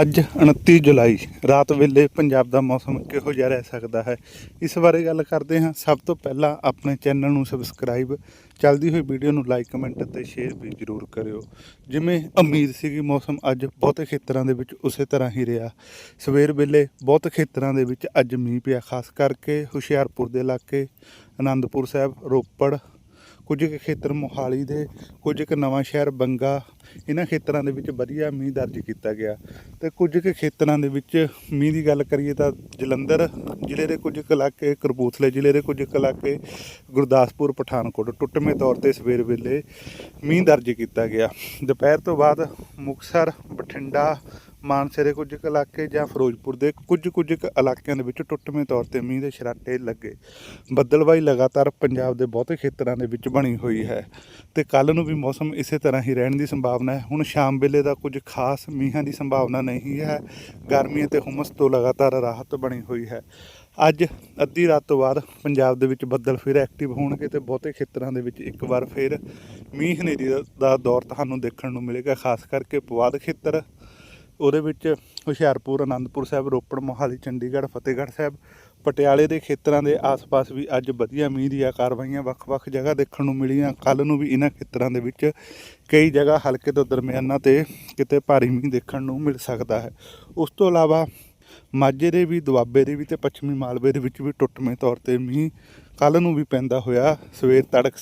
ਅੱਜ 29 ਜੁਲਾਈ, ਰਾਤ ਵੇਲੇ ਪੰਜਾਬ ਦਾ ਮੌਸਮ ਕਿਹੋ ਜਿਹਾ ਰਹਿ ਸਕਦਾ ਹੈ? ਇਸ ਬਾਰੇ ਗੱਲ ਕਰਦੇ ਹਾਂ। ਸਭ ਤੋਂ ਪਹਿਲਾਂ ਆਪਣੇ ਚੈਨਲ ਨੂੰ ਸਬਸਕ੍ਰਾਈਬ, ਚੱਲਦੀ ਹੋਈ ਵੀਡੀਓ ਨੂੰ ਲਾਈਕ, ਕਮੈਂਟ ਅਤੇ ਸ਼ੇਅਰ ਵੀ ਜ਼ਰੂਰ ਕਰਿਓ। ਜਿਵੇਂ ਉਮੀਦ ਸੀਗੀ, ਮੌਸਮ ਅੱਜ ਬਹੁਤੇ ਖੇਤਰਾਂ ਦੇ ਵਿੱਚ ਉਸੇ ਤਰ੍ਹਾਂ ਹੀ ਰਿਹਾ। ਸਵੇਰ ਵੇਲੇ ਬਹੁਤ ਖੇਤਰਾਂ ਦੇ ਵਿੱਚ ਅੱਜ ਮੀਂਹ ਪਿਆ, ਖਾਸ ਕਰਕੇ ਹੁਸ਼ਿਆਰਪੁਰ ਦੇ ਇਲਾਕੇ ਆਨੰਦਪੁਰ ਸਾਹਿਬ, ਰੋਪੜ ਕੁਝ ਕੁ ਖੇਤਰ ਮੋਹਾਲੀ ਦੇ, ਕੁਝ ਕੁ ਨਵਾਂ ਸ਼ਹਿਰ ਬੰਗਾ, ਇਹਨਾਂ ਖੇਤਰਾਂ ਦੇ ਵਿੱਚ ਵਧੀਆ ਮੀਂਹ ਦਰਜ ਕੀਤਾ ਗਿਆ। ਤੇ ਕੁਝ ਕੁ ਖੇਤਰਾਂ ਦੇ ਵਿੱਚ ਮੀਂਹ ਦੀ ਗੱਲ ਕਰੀਏ ਤਾਂ ਜਲੰਧਰ ਜ਼ਿਲ੍ਹੇ ਦੇ ਕੁਝ ਕੁ ਇਲਾਕੇ ਕਰਪੂਥਲੇ ਜ਼ਿਲ੍ਹੇ ਦੇ ਕੁਝ ਕੁ ਇਲਾਕੇ, ਗੁਰਦਾਸਪੁਰ, ਪਠਾਨਕੋਟ ਟੁੱਟਵੇਂ ਤੌਰ ਤੇ ਸਵੇਰ ਵੇਲੇ ਮੀਂਹ ਦਰਜ ਕੀਤਾ ਗਿਆ। ਦੁਪਹਿਰ ਤੋਂ ਬਾਅਦ ਮੁਕਤਸਰ, ਬਠਿੰਡਾ ਮਾਨਸੇ ਦੇ ਕੁਝ ਕੁ ਇਲਾਕੇ ਜਾਂ ਫਿਰੋਜ਼ਪੁਰ ਦੇ ਕੁਝ ਕੁਝ ਕੁ ਇਲਾਕਿਆਂ ਦੇ ਵਿੱਚ ਟੁੱਟਵੇਂ ਤੌਰ ਤੇ ਮੀਂਹ ਦੇ ਛਰਾਟੇ ਲੱਗੇ। ਬੱਦਲਬਾਈ ਲਗਾਤਾਰ ਪੰਜਾਬ ਦੇ ਬਹੁਤੇ ਖੇਤਰਾਂ ਦੇ ਵਿੱਚ ਬਣੀ ਹੋਈ ਹੈ ਤੇ ਕੱਲ ਨੂੰ ਵੀ ਮੌਸਮ ਇਸੇ ਤਰ੍ਹਾਂ ਹੀ ਰਹਿਣ ਦੀ ਸੰਭਾਵਨਾ ਹੈ। ਹੁਣ ਸ਼ਾਮ ਵੇਲੇ ਦਾ ਕੁਝ ਖਾਸ ਮੀਂਹਾਂ ਦੀ ਸੰਭਾਵਨਾ ਨਹੀਂ ਹੈ। ਗਰਮੀ ਅਤੇ ਹੁਮਸ ਤੋਂ ਲਗਾਤਾਰ ਰਾਹਤ ਬਣੀ ਹੋਈ ਹੈ। ਅੱਜ ਅੱਧੀ ਰਾਤ ਤੋਂ ਬਾਅਦ ਪੰਜਾਬ ਦੇ ਵਿੱਚ ਬੱਦਲ ਫਿਰ ਐਕਟਿਵ ਹੋਣਗੇ ਤੇ ਬਹੁਤੇ ਖੇਤਰਾਂ ਦੇ ਵਿੱਚ ਇੱਕ ਵਾਰ ਫਿਰ ਮੀਂਹ ਹਨੇਰੀ ਦਾ ਦੌਰ ਤੁਹਾਨੂੰ ਦੇਖਣ ਨੂੰ ਮਿਲੇਗਾ। ਖਾਸ ਕਰਕੇ ਪੁਆਧ ਖੇਤਰ ਉਹਦੇ ਵਿੱਚ ਹੁਸ਼ਿਆਰਪੁਰ ਆਨੰਦਪੁਰ ਸਾਹਿਬ, ਰੋਪੜ, ਮੋਹਾਲੀ, ਚੰਡੀਗੜ੍ਹ, ਫਤਿਹਗੜ੍ਹ ਸਾਹਿਬ, ਪਟਿਆਲੇ ਦੇ ਖੇਤਰਾਂ ਦੇ ਆਸ-ਪਾਸ ਵੀ ਅੱਜ ਵਧੀਆ ਮੀਂਹ ਦੀਆਂ ਕਾਰਵਾਈਆਂ ਵੱਖ-ਵੱਖ ਜਗ੍ਹਾ ਦੇਖਣ ਨੂੰ ਮਿਲੀਆਂ। ਕੱਲ ਨੂੰ ਵੀ ਇਹਨਾਂ ਖੇਤਰਾਂ ਦੇ ਵਿੱਚ ਕਈ ਜਗ੍ਹਾ ਹਲਕੇ ਤੋਂ ਦਰਮਿਆਨਾ ਤੇ ਕਿਤੇ ਭਾਰੀ ਮੀਂਹ ਦੇਖਣ ਨੂੰ ਮਿਲ ਸਕਦਾ ਹੈ। ਉਸ ਤੋਂ ਇਲਾਵਾ ਮਾਝੇ ਦੇ ਵੀ, ਦੁਆਬੇ ਦੇ ਵੀ ਤੇ ਪੱਛਮੀ ਮਾਲਵੇ ਦੇ ਵਿੱਚ ਵੀ ਟੁੱਟਵੇਂ ਤੌਰ ਤੇ ਮੀਂਹ ਕੱਲ ਨੂੰ ਵੀ ਪੈਂਦਾ ਹੋਇਆ। ਸਵੇਰ ਤੜਕ